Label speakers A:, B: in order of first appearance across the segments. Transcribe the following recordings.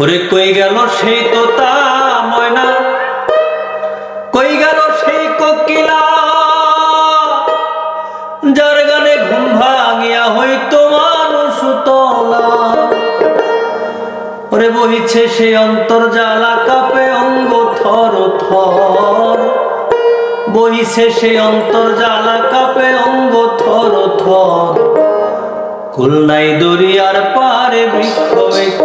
A: ওরে কই গেল সেই তোতা ময়না? কই গেল সেই কোকিলা? যার গানে ঘুম ভাঙিয়া হইতো মানুষ তোলা। ওরে বহিছে সেই অন্তর্জালা কাপে অঙ্গ থর থর। বহিছে সেই অন্তর্জালা কাপে অঙ্গ থর থর। খুলনাই দরিয়ার পারে বৃক্ষ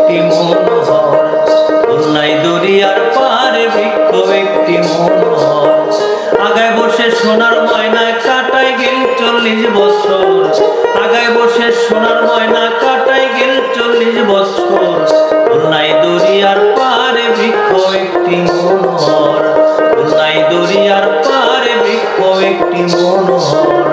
A: সোনার ময়না কাটাই গেল চল্লিশ বছর। আগায় বসে সোনার ময়না কাটাই গেল চল্লিশ বছর। নাই দরিয়ার পারে বৃক্ষ একটি মনোহর। নাই দরিয়ার পারে বৃক্ষ একটি মনোহর।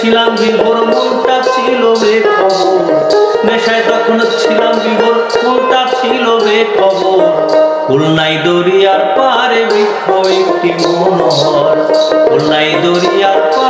A: ছিলাম বিভোর, মনটা ছিল বেখবর। নেশায় তখন ছিলাম বিভোর, মনটা ছিল বেখবর। খুলনাই দরিয়ার পারে বৃক্ষ একটি মনোহর। খুলনাই দরিয়ার পারে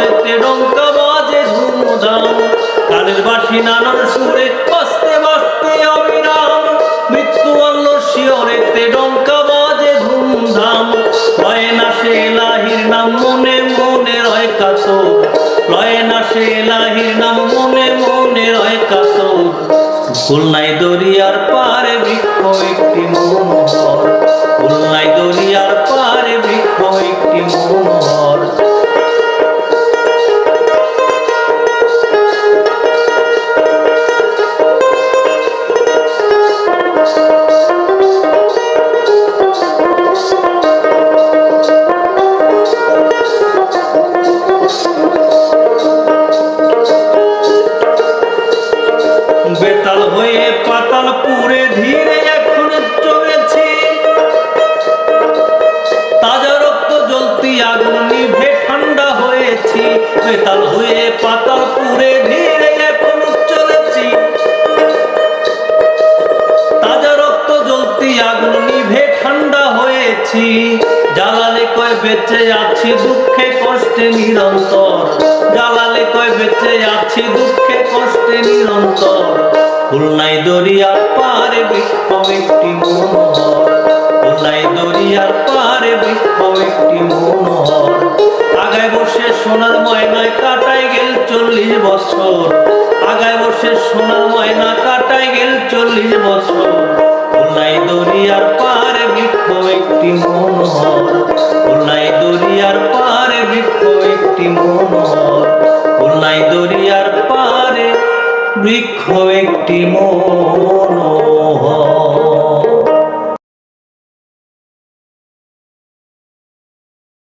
A: শিয়রেতে ডঙ্কা বাজে ধুমধাম। কালের বাসি নানান সুরে বাঁচতে বাঁচতে অবিরাম। মৃত্যু শিয়রেতে ডঙ্কা বাজে ধুমধাম। না সে লাহির নাম, মনে মনে রয় কাতর। লয়ে না সে লাহির নাম, মনে মনে রয় খুলনাই দরিয়ার পারে বৃক্ষ একটি মনোহর পাতাল পুরে ধীরে এখন চলেছি। তাজা রক্ত জ্বলতি আগুন নিভে ঠান্ডা হয়েছি। জ্বালালে কয় বেঁচে আছি, দুঃখে কষ্টে নিরন্তর। জ্বালালে কয় বেঁচে আছি, দুঃখে কষ্টে নিরন্তর। খুলনাই দরিয়ার পারে বৃক্ষ একটি মনোহর। খুলনাই দরিয়ার পারে বৃক্ষ একটি মনোহর। আগায় বসে সোনার বছর। আগায় বসে সোনার ময়না কাটাই গেল চল্লিশ বছর। ওলাই দরিয়ার পারে বৃক্ষ একটি মনোহর। ওলাই দরিয়ার পারে একটি মনোহর। ওলাই দরিয়ার পারে বৃক্ষ একটি মনোহর।